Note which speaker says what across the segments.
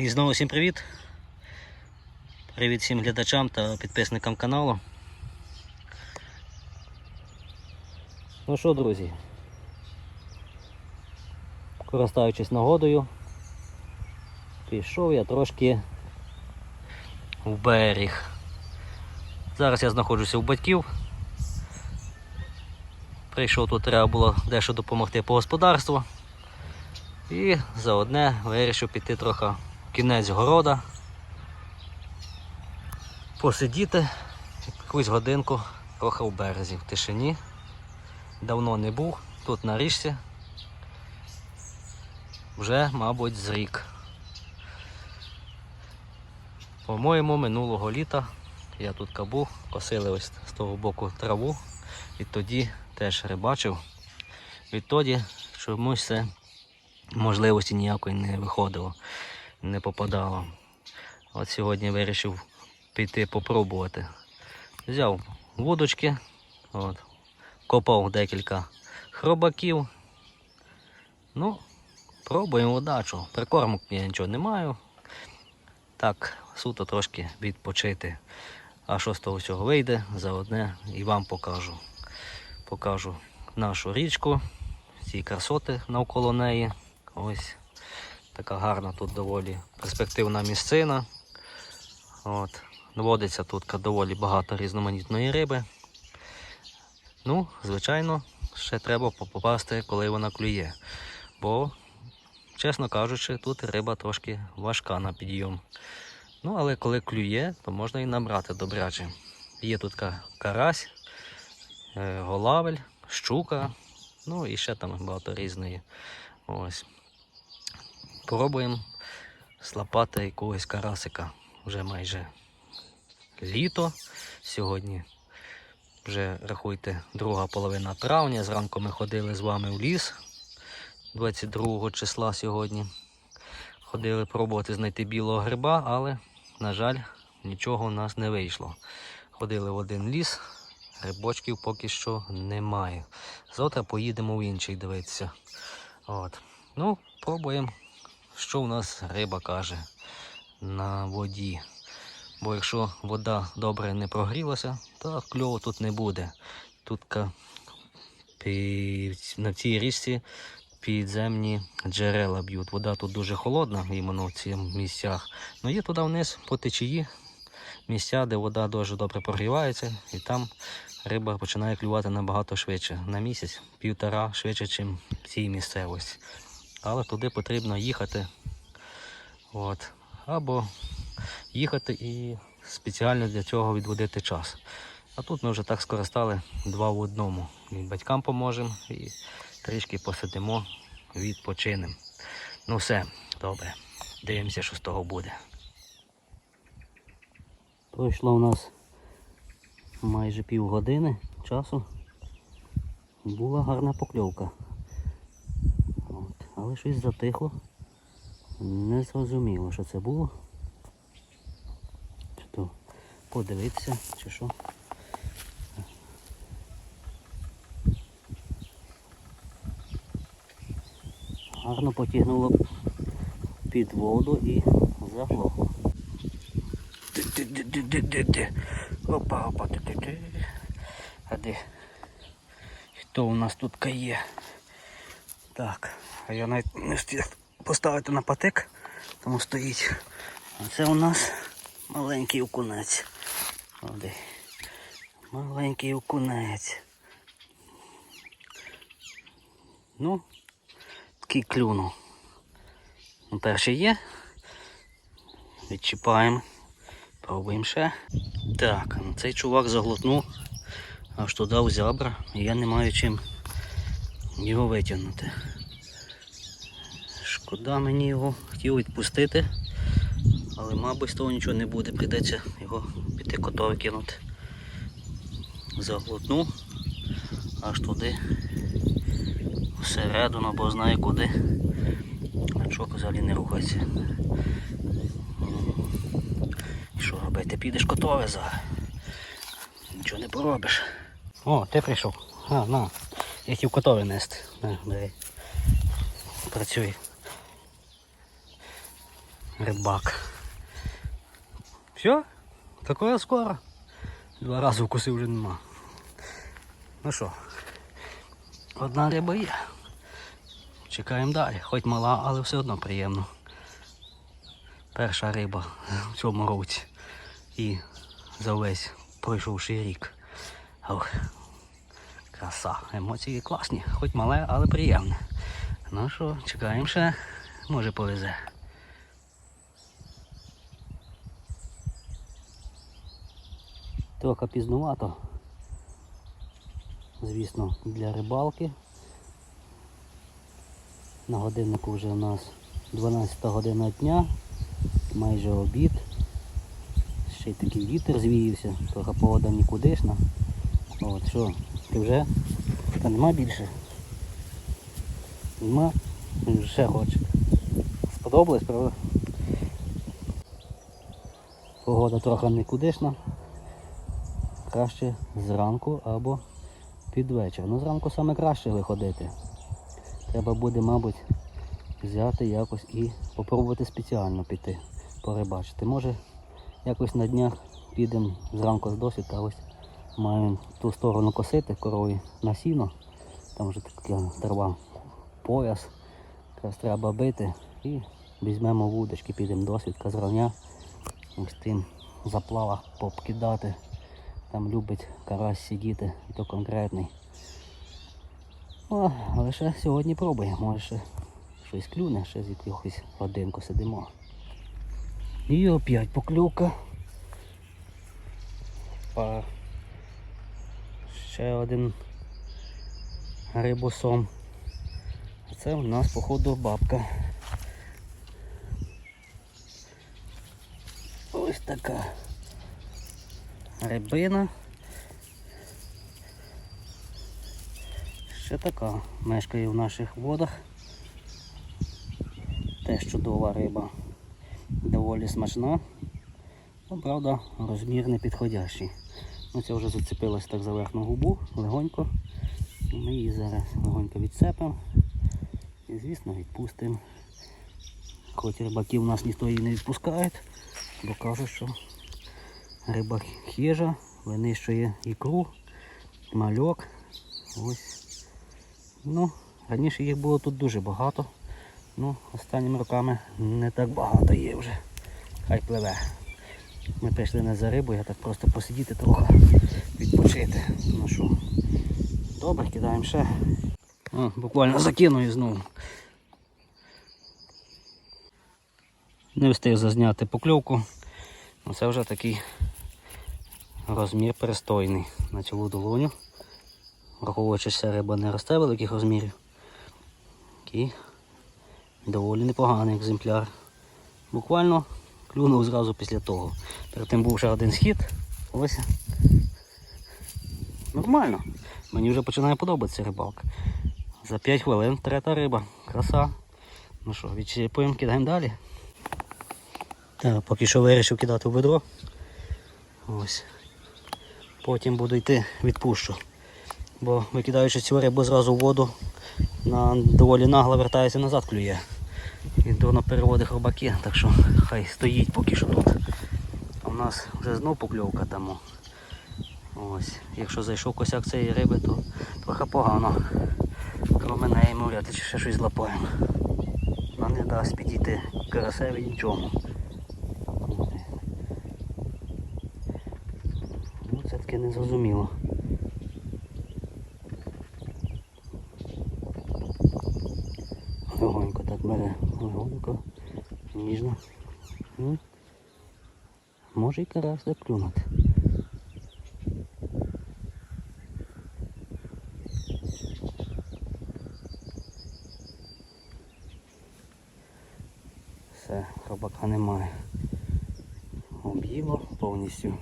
Speaker 1: І знову всім привіт. Привіт всім глядачам та підписникам каналу. Ну що, друзі, користуючись нагодою, пішов я трошки в берег. Зараз я знаходжуся у батьків. Прийшов тут, треба було дещо допомогти по господарству. І заодне вирішив піти трохи кінець города, посидіти якусь годинку трохи в березі, в тишині. Давно не був, тут на річці. Вже, мабуть, з рік. По-моєму, минулого літа я тут кабув, косили ось з того боку траву, і тоді теж рибачив. Відтоді чомусь це можливості ніякої не виходило, не попадало. От сьогодні вирішив піти попробувати. Взяв вудочки, от, копав декілька хробаків. Ну, пробуємо удачу. Прикормок я нічого не маю. Так, суто трошки відпочити. А що з того всього вийде, заодне і вам покажу. Покажу нашу річку, ці красоти навколо неї. Ось така гарна тут доволі перспективна місцина. От. Водиться тут доволі багато різноманітної риби. Ну, звичайно, ще треба попасти, коли вона клює. Бо, чесно кажучи, тут риба трошки важка на підйом. Ну, але коли клює, то можна і набрати добряче. Є тут карась, е, голавель, щука, ну і ще там багато різної. Ось. Пробуємо слапати якогось карасика. Вже майже літо. Сьогодні вже рахуйте друга половина травня. Зранку ми ходили з вами в ліс 22 числа сьогодні. Ходили пробувати знайти білого гриба, але, на жаль, нічого у нас не вийшло. Ходили в один ліс, грибочків поки що немає. Завтра поїдемо в інший дивитися. От. Ну, пробуємо, що у нас риба каже на воді. Бо якщо вода добре не прогрілася, то кльову тут не буде. Тут на цій річці підземні джерела б'ють. Вода тут дуже холодна, іменно в цих місцях. Ну є туди вниз по течії місця, де вода дуже добре прогрівається, і там риба починає клювати набагато швидше. На місяць півтора швидше, ніж в цій місцевості. Але туди потрібно їхати. От. Або їхати і спеціально для цього відводити час. А тут ми вже так скористали два в одному. І батькам поможемо і трішки посидимо, відпочинемо. Ну все, добре. Дивимося, що з того буде. Пройшло у нас майже півгодини часу. Була гарна покльовка. Але щось затихло. Не зрозуміло, що це було. Чи то подивитися, чи що. Гарно потягнуло під воду і заглохло. Опа, опа, ди-ди-ди. А де? Хто у нас тут є? Так, а я навіть не встиг поставити на патик, тому стоїть. А це у нас маленький окунець. Оди. Маленький окунець. Ну, такий клюнув. Ну, перший є. Відчіпаємо. Пробуємо ще. Так, цей чувак заглотнув аж туди в зябра, я не маю чим його витягнути. Шкода мені його хотів відпустити, але мабуть з того нічого не буде, прийдеться його піти котові кинути. Заглотнув аж туди всередину, бо знаю куди. Гачок взагалі не рухається. Що робити? Підеш котове зараз. Нічого не поробиш. О, ти прийшов. А, на. Я хотів котове нести. Бери. Працюй. рибак. Все? Такое скоро. Два рази вкусив вже нема. Ну що, одна риба є. Чекаємо далі. Хоч мала, але все одно приємно. Перша риба в цьому році. І за весь пройшовший рік. Ох, краса. Емоції класні. Хоч мале, але приємне. Ну що, чекаємо ще. Може повезе. Трохи пізнувато. Звісно, для рибалки. На годиннику вже у нас 12 година дня, майже обід. Ще й такий вітер звіявся, трохи погода нікудишна. От що, ти вже? Та нема більше. Нема? Ще хоче. Сподобалось, правда? Погода трохи нікудишна. Краще зранку або під вечір. Ну зранку саме краще виходити. Треба буде, мабуть, взяти якось і попробувати спеціально піти порибачити. Може якось на днях підемо зранку з досвіта, ось маємо ту сторону косити корові на сіно. Там вже така трава пояс. Якраз треба бити і візьмемо вудочки, підемо досвідка зрання. Ось тим заплава попкидати. Там любить карась сидіти, і то конкретний. О, але ще сьогодні пробуємо, може ще щось клюне, ще з якихось годинку сидимо. І опять поклюка. Па. Ще один рибосом. Це у нас походу бабка. Ось така рибина. Ще така мешкає в наших водах. Теж чудова риба. Доволі смачна. Ну, правда, розмір не підходящий. Ну, це вже зацепилось так за верхню губу, легонько. І Ми її зараз легонько відцепимо. І звісно відпустимо. Хоч рибаків у нас ніхто її не відпускає, бо кажуть, що риба хижа, винищує ікру, мальок. Ось. Ну, раніше їх було тут дуже багато. Ну, останніми роками не так багато є вже. Хай пливе. Ми прийшли не за рибою, а так просто посидіти трохи, відпочити. Ну що, добре, кидаємо ще. О, буквально закину і знову. Не встиг зазняти покльовку. Ну, Це вже такий розмір пристойний на цілу долоню. Враховуючи, що риба не росте великих розмірів. Такий доволі непоганий екземпляр. Буквально клюнув зразу після того. Перед тим був ще один схід. Ось. Нормально. Мені вже починає подобатися рибалка. За 5 хвилин третя риба. Краса. Ну що, відчіпуємо, кидаємо далі. Так, поки що вирішив кидати в ведро. Ось. Потім буду йти відпущу. Бо викидаючи цю рибу зразу в воду, на доволі нагло вертається назад клює. І дурно переводить хробаки, так що хай стоїть поки що тут. А в нас вже знов покльовка тому. Ось. Якщо зайшов косяк цієї риби, то трохи погано. Кроме неї, мовляти, чи ще щось злапаємо. Вона не дасть підійти карасеві нічому. Ну, це таке не зрозуміло. Легонько так бере, легонько, ніжно. Ну, може і карась так клюнути. Все, хробака немає. Об'їло повністю.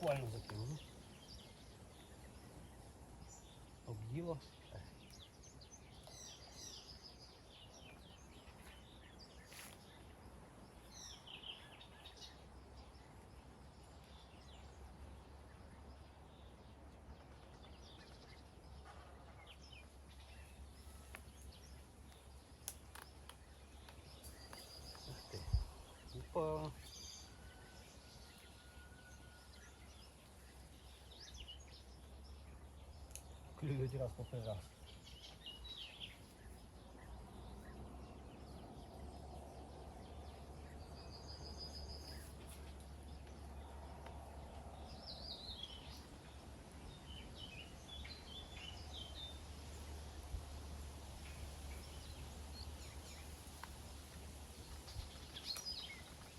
Speaker 1: Буквально закинув. Обділо. Опа. Клюють раз по раз.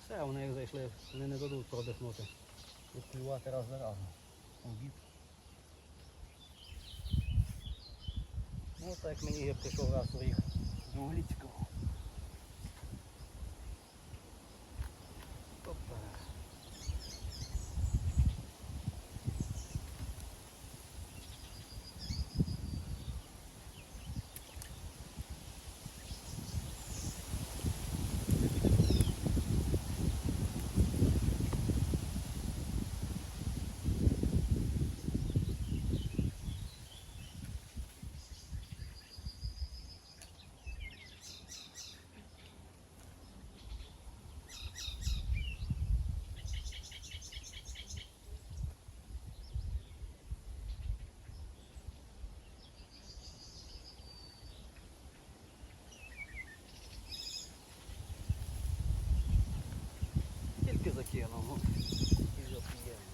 Speaker 1: Все, вони як зайшли, вони не дадуть продихнути. Тут клювати раз за разом. Обід. Так мені я прийшов раз своїх двоголітиків. Опа. Тільки закинув, ну, і вже приємно.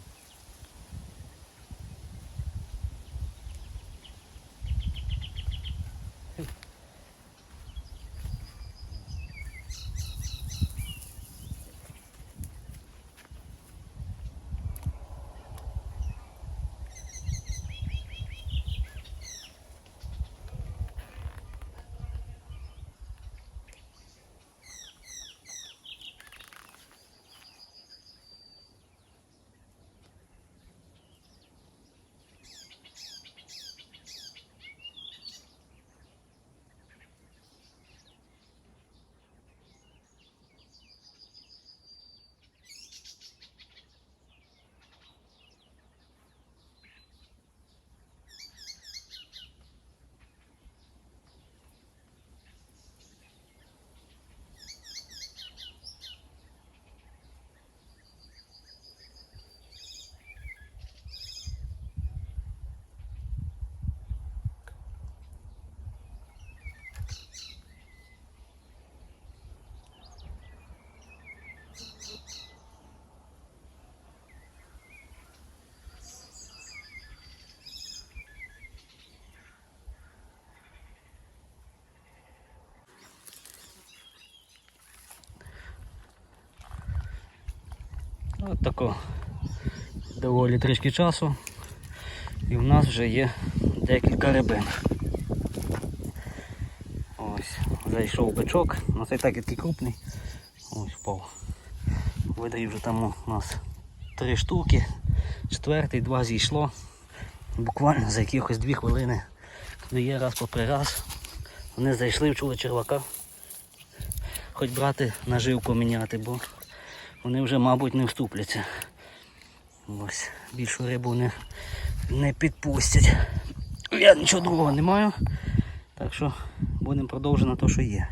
Speaker 1: От тако доволі трішки часу. І в нас вже є декілька рибин. Ось, зайшов бичок, ну цей так такий крупний. Ось впав. Видаю вже там у нас три штуки. Четвертий, два зійшло. Буквально за якихось дві хвилини клює раз попри раз. Вони зайшли, вчули червака. Хоч брати наживку міняти, бо вони вже, мабуть, не вступляться. Ось, більшу рибу не, не підпустять. Я нічого другого не маю. Так що будемо продовжувати те, що є.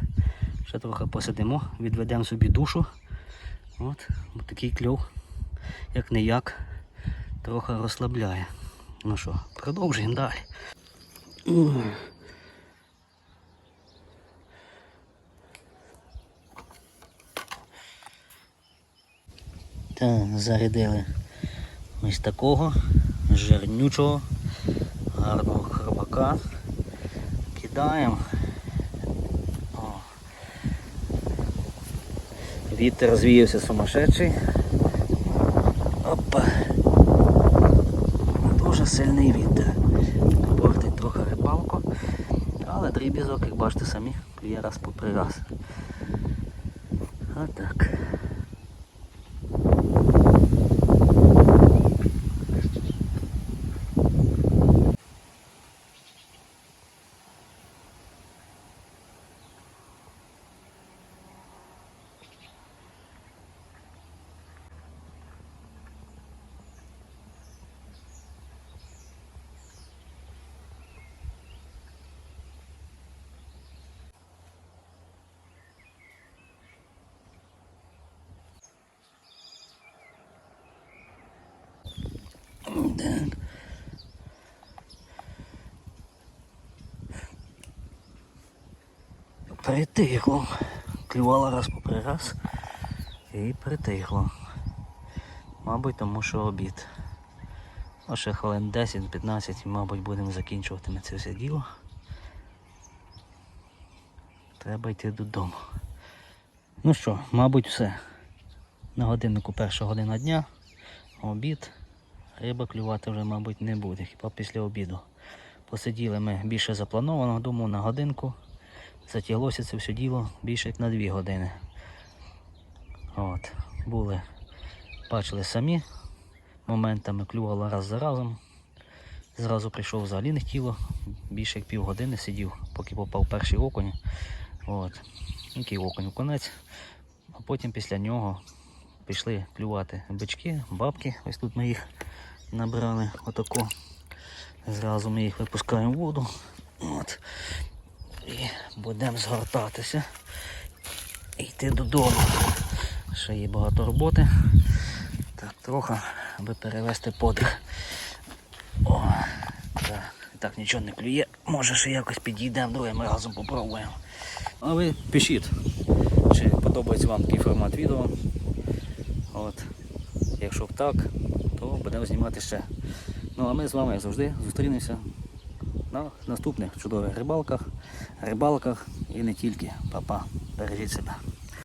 Speaker 1: Ще трохи посидимо, відведемо собі душу. От, такий кльов, як не як, трохи розслабляє. Ну що, продовжуємо далі. Так, зарядили ось такого жирнючого, гарного хробака. Кидаємо. О. Вітер звіявся сумасшедший. Опа. Дуже сильний вітер. Портить трохи рибалку. Але дрібізок, як бачите самі, клює раз попри раз. Отак. Так. Притихло. Клювала раз попри раз і притихло. Мабуть, тому що обід. А ще хвилин 10-15 і, мабуть, будемо закінчувати ми це все діло. Треба йти додому. Ну що, мабуть, все. На годиннику перша година дня, обід. Риба клювати вже, мабуть, не буде, хіба після обіду. Посиділи ми більше заплановано, думаю, на годинку. Затяглося це все діло більше як на дві години. От, були, бачили самі, моментами клювало раз за разом. Зразу прийшов взагалі не хотіло, більше як півгодини сидів, поки попав перший окунь. От. Який окунь конець. А потім після нього пішли клювати бички, бабки. Ось тут ми їх набрали отако. Зразу ми їх випускаємо в воду. От. І будемо згортатися і йти додому. Ще є багато роботи. Так, трохи, аби перевести подих. О, так, так нічого не клює. Може ще якось підійдемо, другим разом попробуємо. А ви пишіть, чи подобається вам такий формат відео. От. Якщо так, будемо знімати ще. Ну а ми з вами як завжди зустрінемося на наступних чудових рибалках, рибалках і не тільки. Па-па, бережіть себе.